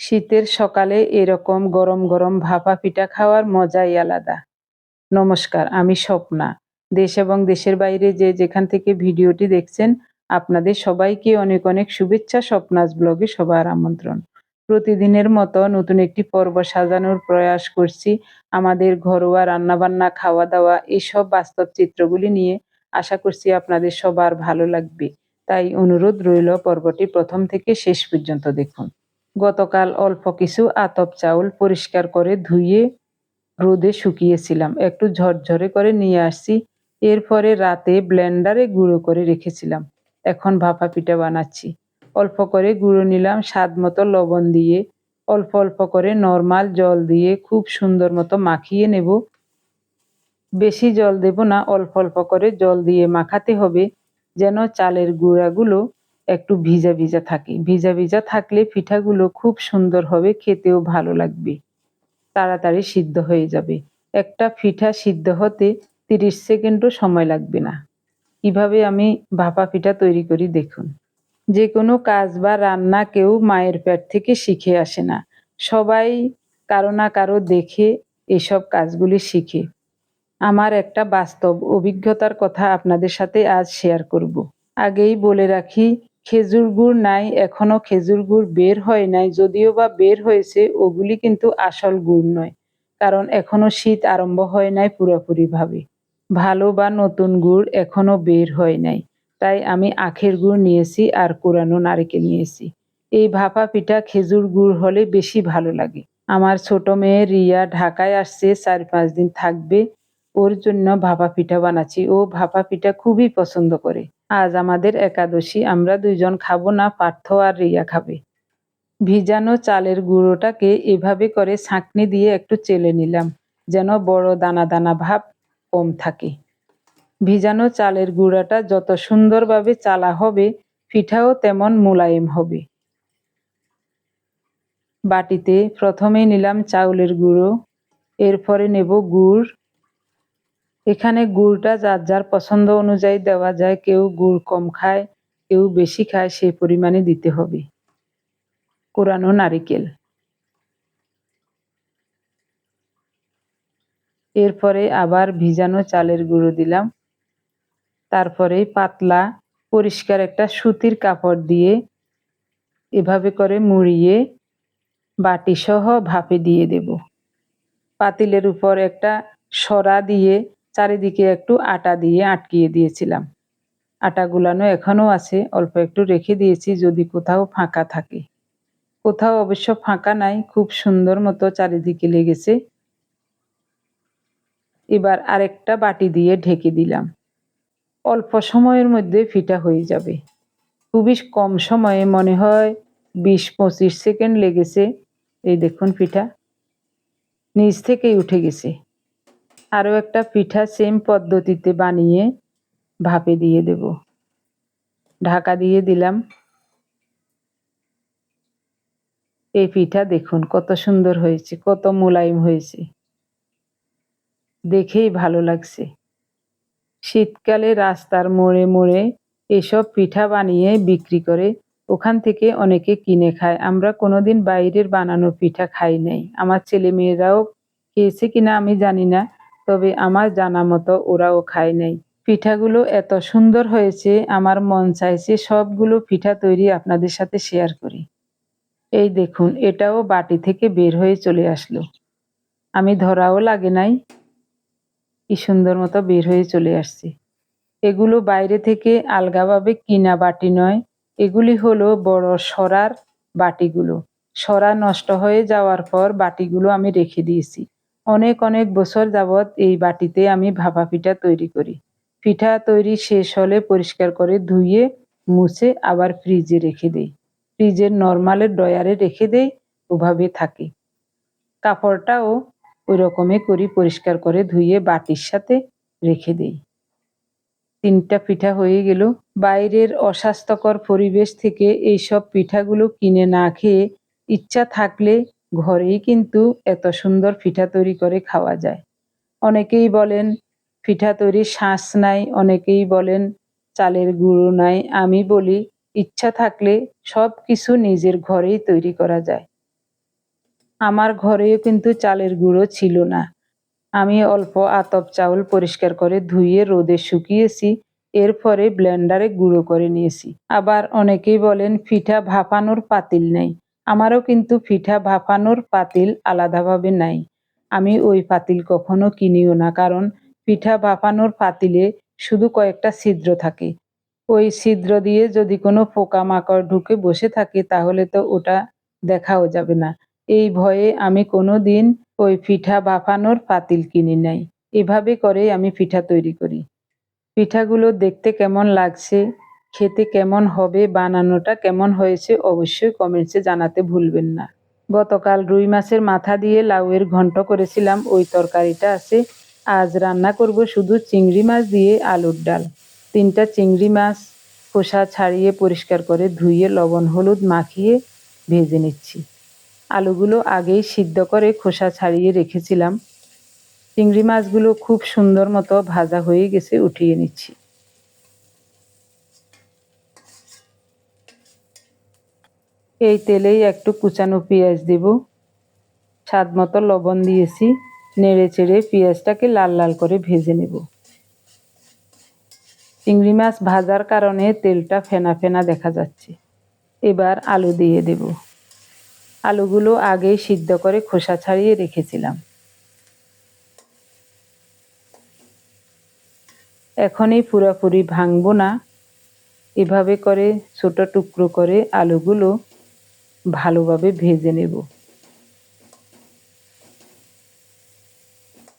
শীতের সকালে এরকম গরম গরম ভাপা পিঠা খাওয়ার মজাই আলাদা। নমস্কার, আমি স্বপ্না। দেশ এবং দেশের বাইরে যে যেখান থেকে ভিডিওটি দেখছেন, আপনাদের সবাইকে অনেক অনেক শুভেচ্ছা, স্বপ্নাস ব্লগে সবার আমন্ত্রণ। প্রতিদিনের মতো নতুন একটি পর্ব সাজানোর প্রয়াস করছি। আমাদের ঘরোয়া রান্নাবান্না খাওয়া দাওয়া এসব বাস্তব চিত্রগুলি নিয়ে আশা করছি আপনাদের সবার ভালো লাগবে। তাই অনুরোধ রইল পর্বটি প্রথম থেকে শেষ পর্যন্ত দেখুন। গতকাল অল্প কিছু আতপ চাউল পরিষ্কার করে ধুয়ে রোদে শুকিয়েছিলাম। একটু ঝরঝরে করে নিয়ে আসছি। এরপরে রাতে ব্লেন্ডারে গুঁড়ো করে রেখেছিলাম। এখন ভাপা পিঠা বানাচ্ছি। অল্প করে গুঁড়ো নিলাম, স্বাদ মতো লবণ দিয়ে। অল্প অল্প করে নর্মাল জল দিয়ে খুব সুন্দর মতো মাখিয়ে নেব। বেশি জল দেব না, অল্প অল্প করে জল দিয়ে মাখাতে হবে, যেন চালের গুঁড়াগুলো একটু ভিজা ভিজা থাকে। ভিজা ভিজা থাকলে পিঠাগুলো খুব সুন্দর হবে, খেতেও ভালো লাগবে। তাড়াতাড়ি সিদ্ধ হয়ে যাবে। একটা পিঠা সিদ্ধ হতে তিরিশ সেকেন্ডও সময় লাগবে না। কীভাবে আমি ভাপা পিঠা তৈরি করি দেখুন। যে কোনো কাজ বা রান্না কেউ মায়ের পেট থেকে শিখে আসে না। সবাই কারও না কারও দেখে এসব কাজগুলি শিখে। আমার একটা বাস্তব অভিজ্ঞতার কথা আপনাদের সাথে আজ শেয়ার করব। আগেই বলে রাখি খেজুর গুড় নাই, এখনও খেজুর গুড় বের হয় নাই, যদিও বা বের হয়েছে, ওগুলি কিন্তু আসল গুড় নয়, কারণ এখনও শীত আরম্ভ হয় নাই পুরোপুরিভাবে। ভালো বা নতুন গুড় এখনও বের হয় নাই, তাই আমি আখের গুড় নিয়েছি আর কোরানো নারিকেল নিয়েছি। এই ভাপা পিঠা খেজুর গুড় হলে বেশি ভালো লাগে। আমার ছোট মেয়ে রিয়া ঢাকায় আসছে, চার পাঁচ দিন থাকবে, ওর জন্য ভাপা পিঠা বানাচ্ছি। ও ভাপা পিঠা খুবই পছন্দ করে। আজ আমাদের একাদশী, আমরা দুইজন খাব না, পার্থ আর রিয়া খাবে। ভিজানো চালের গুঁড়োটাকে এভাবে করে ছাঁকনি দিয়ে একটু চেলে নিলাম, যেন বড় দানা দানা ভাব কম থাকে। ভিজানো চালের গুঁড়াটা যত সুন্দরভাবে চালা হবে, পিঠাও তেমন মোলায়েম হবে। বাটিতে প্রথমে নিলাম চাউলের গুঁড়ো, এরপরে নেব গুড় এখানে গুড়টা যার যার পছন্দ অনুযায়ী দেওয়া যায়। কেউ গুড় কম খায়, কেউ বেশি খায়, সেই পরিমাণে দিতে হবে। কোরানো নারিকেল। এরপরে আবার ভিজানো চালের গুঁড়ো দিলাম। তারপরে পাতলা, পরিষ্কার একটা সুতির কাপড় দিয়ে এভাবে করে মুড়িয়ে বাটি সহ ভাপে দিয়ে দেব। পাতিলের উপর একটা সরা দিয়ে চারিদিকে একটু আটা দিয়ে আটকিয়ে দিয়েছিলাম। আটা গুলানো এখনও আছে, অল্প একটু রেখে দিয়েছি যদি কোথাও ফাঁকা থাকে। কোথাও অবশ্য ফাঁকা নাই, খুব সুন্দর মতো চারিদিকে লেগেছে। এবার আরেকটা বাটি দিয়ে ঢেকে দিলাম। অল্প সময়ের মধ্যে ফিটা হয়ে যাবে। খুবই কম সময়ে মনে হয় বিশ পঁচিশ সেকেন্ড লেগেছে। এই দেখুন পিঠা নিচ থেকেই উঠে গেছে। আরও একটা পিঠা সেম পদ্ধতিতে বানিয়ে ভাপে দিয়ে দেব। ঢাকা দিয়ে দিলাম। এই পিঠা দেখুন কত সুন্দর হয়েছে, কত মোলায়েম হয়েছে। দেখেই ভালো লাগছে। শীতকালে রাস্তার মোড়ে মোড়ে এসব পিঠা বানিয়ে বিক্রি করে ওখান থেকে অনেকে কিনে খায়। আমরা কোনোদিন বাইরের বানানো পিঠা খাই নাই। আমার ছেলে মেয়েরাও খেয়েছে কিনা আমি জানি না। তবে আমার জানা মতো ওরাও খায় নাই। পিঠাগুলো এত সুন্দর হয়েছে, আমার মন চাইছে সবগুলো পিঠা তৈরি আপনাদের সাথে শেয়ার করি। এই দেখুন, এটাও বাটি থেকে বের হয়ে চলে আসলো। আমি ধরাও লাগে নাই। কি সুন্দর মতো বের হয়ে চলে আসছে। এগুলো বাইরে থেকে আলগাভাবে কিনা বাটি নয়, এগুলি হলো বড় সরার বাটিগুলো। সরা নষ্ট হয়ে যাওয়ার পর বাটিগুলো আমি রেখে দিয়েছি। অনেক অনেক বছর যাবৎ এই বাটিতে আমি ভাপা পিঠা তৈরি করি। পিঠা তৈরি শেষ হলে পরিষ্কার করে ধুয়ে, মুছে আবার ফ্রিজে রেখে দেই। ফ্রিজের নর্মালের ডয়ারে রেখে দেই, ওভাবে থাকে। কাপড়টাও ওই রকমই করি, পরিষ্কার করে ধুয়ে বাটির সাথে রেখে দেই। তিনটা পিঠা হয়ে গেল। বাইরের অস্বাস্থ্যকর পরিবেশ থেকে এইসব পিঠাগুলো কিনে না খেয়ে ইচ্ছা থাকলে ঘরেই কিন্তু এত সুন্দর পিঠা তৈরি করে খাওয়া যায়। অনেকেই বলেন, পিঠা তৈরির শ্বাস নাই। অনেকেই বলেন, চালের গুঁড়ো নাই। আমি বলি, ইচ্ছা থাকলে সব কিছু নিজের ঘরেই তৈরি করা যায়। আমার ঘরেও কিন্তু চালের গুঁড়ো ছিল না। আমি অল্প আতপ চাউল পরিষ্কার করে ধুয়ে রোদে শুকিয়েছি, এরপরে ব্লেন্ডারে গুঁড়ো করে নিয়েছি। আবার অনেকেই বলেন, পিঠা ভাপানোর পাতিল নেই। আমারও কিন্তু পিঠা ভাপানোর পাতিল আলাদাভাবে নাই। আমি ওই পাতিল কখনো কিনিও না, কারণ পিঠা ভাপানোর পাতিলে শুধু কয়েকটা ছিদ্র থাকে। ওই ছিদ্র দিয়ে যদি কোনো পোকামাকড় ঢুকে বসে থাকে, তাহলে তো ওটা দেখাও যাবে না। এই ভয়ে আমি কোনো দিন ওই পিঠা বাফানোর পাতিল কিনি নাই। এভাবে করে আমি পিঠা তৈরি করি। পিঠাগুলো দেখতে কেমন লাগছে? খেতে কেমন হবে, বানানোটা কেমন হয়েছে অবশ্যই কমেন্টসে জানাতে ভুলবেন না। গতকাল রুই মাছের মাথা দিয়ে লাউয়ের ঘন্ট করেছিলাম, ওই তরকারিটা আছে। আজ রান্না করব শুধু চিংড়ি মাছ দিয়ে আলুর ডাল। তিনটা চিংড়ি মাছ, খোসা ছাড়িয়ে পরিষ্কার করে ধুয়ে লবণ হলুদ মাখিয়ে ভেজে নিচ্ছি। আলুগুলো আগেই সিদ্ধ করে খোসা ছাড়িয়ে রেখেছিলাম। চিংড়ি মাছগুলো খুব সুন্দর মতো ভাজা হয়ে গেছে, উঠিয়ে নিচ্ছি। এই তেলেই একটু কুচানো পেঁয়াজ দেব। স্বাদ মতো লবণ দিয়েছি। নেড়ে চেড়ে পেঁয়াজটাকে লাল লাল করে ভেজে নেব। চিংড়ি মাছ ভাজার কারণে তেলটা ফেনা ফেনা দেখা যাচ্ছে। এবার আলু দিয়ে দেব। আলুগুলো আগেই সিদ্ধ করে খোসা ছাড়িয়ে রেখেছিলাম। এখনই পুরোপুরি ভাঙবো না। এভাবে করে ছোট টুকরো করে আলুগুলো ভালোভাবে ভেজে নেব।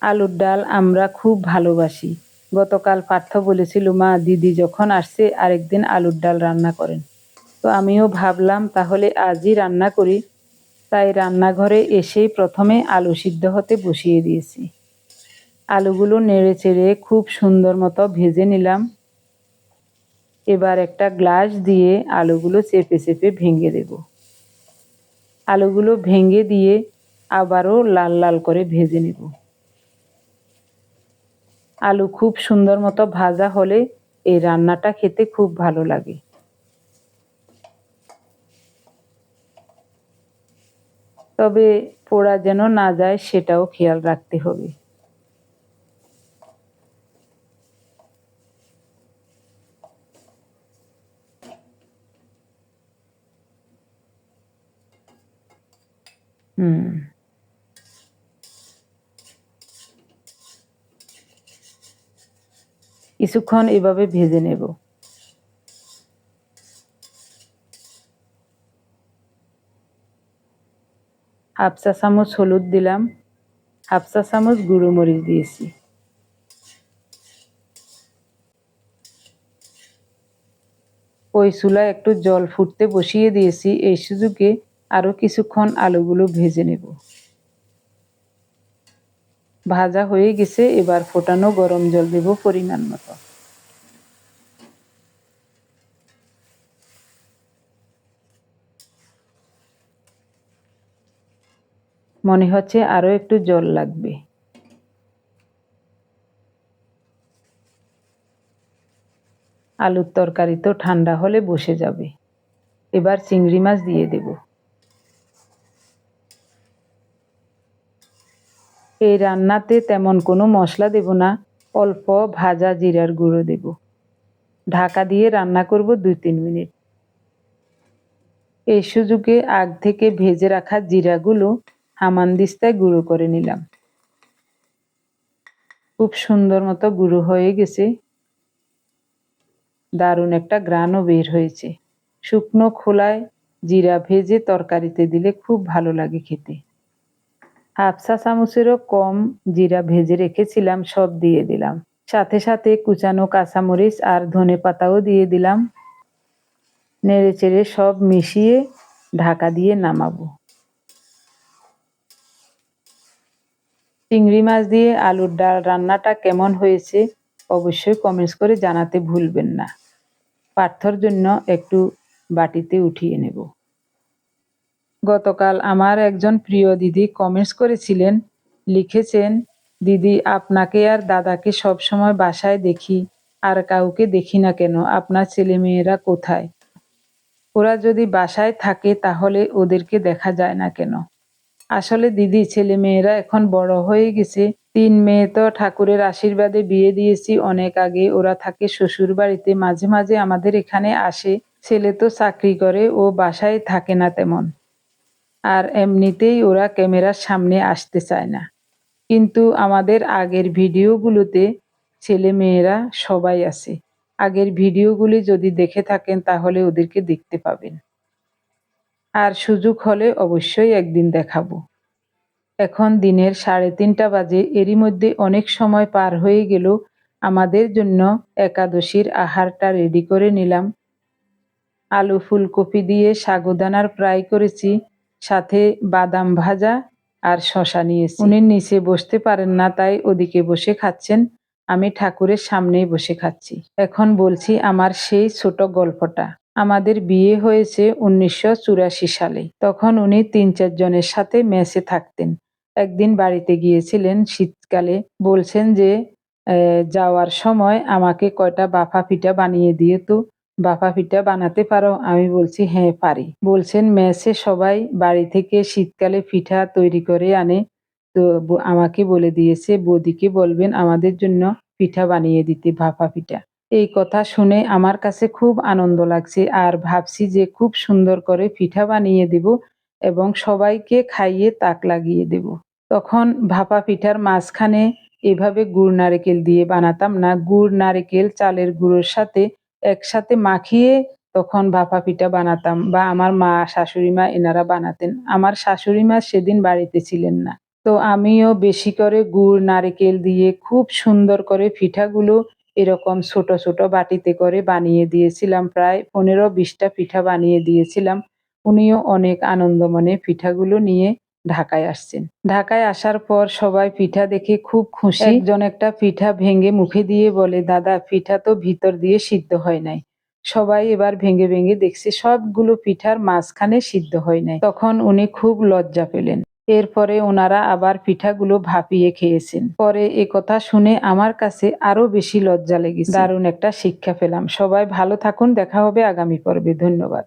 আলুর ডাল আমরা খুব ভালোবাসি। গতকাল পার্থ বলেছিল, মা, দিদি যখন আসছে, আরেকদিন আলুর ডাল রান্না করেন। তো আমিও ভাবলাম, তাহলে আজই রান্না করি। তাই রান্নাঘরে এসেই প্রথমে আলু সিদ্ধ হতে বসিয়ে দিয়েছি। আলুগুলো নেড়ে চেড়ে খুব সুন্দর মতো ভেজে নিলাম। এবার একটা গ্লাস দিয়ে আলুগুলো চেপে চেপে ভেঙে দেব। আলুগুলো ভেঙে দিয়ে আবারও লাল লাল করে ভেজে নেব। আলু খুব সুন্দর মতো ভাজা হলে এই রান্নাটা খেতে খুব ভালো লাগে। তবে পোড়া যেন না যায় সেটাও খেয়াল রাখতে হবে। হুম। কিছুক্ষণ এভাবে ভেজে নেব। হাফ চা চামচ হলুদ দিলাম। হাফ চা চামচ গুঁড়ো মরিচ দিয়েছি। ওই চুলায় একটু জল ফুটতে বসিয়ে দিয়েছি। এই সুযোগে আরও কিছুক্ষণ আলুগুলো ভেজে নেব। ভাজা হয়ে গেছে, এবার ফোটানো গরম জল দেব পরিমাণ মতো। মনে হচ্ছে আরও একটু জল লাগবে। আলুর তরকারি তো ঠান্ডা হলে বসে যাবে। এবার চিংড়ি মাছ দিয়ে দেব। এই রান্নাতে তেমন কোনো মশলা দেব না, অল্প ভাজা জিরার গুঁড়ো দেব। ঢাকা দিয়ে রান্না করব দুই তিন মিনিট। এই সুযোগে আগ থেকে ভেজে রাখা জিরাগুলো হামানদিস্তায় গুঁড়ো করে নিলাম। খুব সুন্দর মতো গুঁড়ো হয়ে গেছে। দারুণ একটা গ্রানও বের হয়েছে। শুকনো খোলায় জিরা ভেজে তরকারিতে দিলে খুব ভালো লাগে খেতে। চা চামচেরও কম জিরা ভেজে রেখেছিলাম, সব দিয়ে দিলাম। সাথে সাথে কুচানো কাঁচামরিচ আর ধনে পাতাও দিয়ে দিলাম। নেড়ে চেড়ে সব মিশিয়ে ঢাকা দিয়ে নামাবো। চিংড়ি মাছ দিয়ে আলুর ডাল রান্নাটা কেমন হয়েছে অবশ্যই কমেন্টস করে জানাতে ভুলবেন না। পার্থর জন্য একটু বাটিতে উঠিয়ে নেব। গতকাল আমার একজন প্রিয় দিদি কমেন্টস করেছিলেন, লিখেছেন, দিদি, আপনাকে আর দাদাকে সব সময় বাসায় দেখি, আর কাউকে দেখি না কেন? আপনার ছেলেমেয়েরা কোথায়? ওরা যদি বাসায় থাকে তাহলে ওদেরকে দেখা যায় না কেন? আসলে দিদি ছেলে মেয়েরা এখন বড় হয়ে গেছে। তিন মেয়ে তো ঠাকুরের আশীর্বাদে বিয়ে দিয়েছি, অনেক আগে ওরা থাকে শ্বশুর বাড়িতে, মাঝে মাঝে আমাদের এখানে আসে। ছেলে তো চাকরি করে, ও বাসায় থাকে না তেমন। আর এমনিতেই ওরা ক্যামেরার সামনে আসতে চায় না। কিন্তু আমাদের আগের ভিডিওগুলোতে ছেলে মেয়েরা সবাই আছে। আগের ভিডিওগুলি যদি দেখে থাকেন, তাহলে ওদেরকে দেখতে পাবেন। আর সুযোগ হলে অবশ্যই একদিন দেখাবো। এখন দিনের সাড়ে তিনটা বাজে, এরই মধ্যে অনেক সময় পার হয়ে গেল। আমাদের জন্য একাদশীর আহারটা রেডি করে নিলাম। আলু ফুলকপি দিয়ে সাগুদানার ফ্রাই করেছি। সাথে বাদাম ভাজা আর শশা নিয়েছি। উনি নিচে বসতে পারেন না, তাই ওদিকে বসে খাচ্ছেন। আমি ঠাকুরের সামনেই বসে খাচ্ছি। এখন বলছি আমার সেই ছোট গল্পটা। আমাদের বিয়ে হয়েছে উনিশশো চুরাশি সালে। তখন উনি তিন চারজনের সাথে মেসে থাকতেন। একদিন বাড়িতে গিয়েছিলেন শীতকালে। বলছেন যে যাওয়ার সময় আমাকে কয়টা বাফা পিঠা বানিয়ে দিয়ে তো বাফা পিঠা বানাতে পারো? আমি বলছি হ্যাঁ পারি। বলছেন, মেসে সবাই বাড়ি থেকে শীতকালে পিঠা তৈরি করে আনে। তো আমাকে বলে দিয়েছে, বৌদিকে বলবেন আমাদের জন্য পিঠা বানিয়ে দিতে ভাপা পিঠা এই কথা শুনে আমার কাছে খুব আনন্দ লাগছে, আর ভাবছি যে খুব সুন্দর করে পিঠা বানিয়ে দেব এবং সবাইকে খাইয়ে তাক লাগিয়ে দেব। তখন ভাপা পিঠার মাঝখানে এভাবে গুড় নারকেল দিয়ে বানাতাম না। গুড় নারকেল, চালের গুঁড়োর সাথে একসাথে মাখিয়ে তখন ভাপা পিঠা বানাতাম বা আমার মা, শাশুড়ি মা এনারা বানাতেন। আমার শাশুড়ি মা সেদিন বাড়িতে ছিলেন না। তো আমিও বেশি করে গুড়, নারকেল দিয়ে খুব সুন্দর করে পিঠাগুলো এরকম ছোট ছোট বাটিতে করে বানিয়ে দিয়েছিলাম। প্রায় পনেরো বিশটা পিঠা বানিয়ে দিয়েছিলাম। উনিও অনেক আনন্দ মনে পিঠাগুলো নিয়ে ঢাকায় আসছেন। ঢাকায় আসার পর সবাই পিঠা দেখে খুব খুশি। একজন একটা পিঠা ভেঙে মুখে দিয়ে বলে দাদা পিঠা তো ভিতর দিয়ে সিদ্ধ হয় নাই। সবাই এবার ভেঙে ভেঙে দেখছে সবগুলো পিঠার মাঝখানে সিদ্ধ হয় নাই। তখন উনি খুব লজ্জা পেলেন। এরপরে ওনারা আবার পিঠাগুলো ভাপিয়ে খেয়েছেন। পরে এ কথা শুনে আমার কাছে আরও বেশি লজ্জা লেগেছে। দারুণ একটা শিক্ষা পেলাম। সবাই ভালো থাকুন। দেখা হবে আগামী পর্বে। ধন্যবাদ।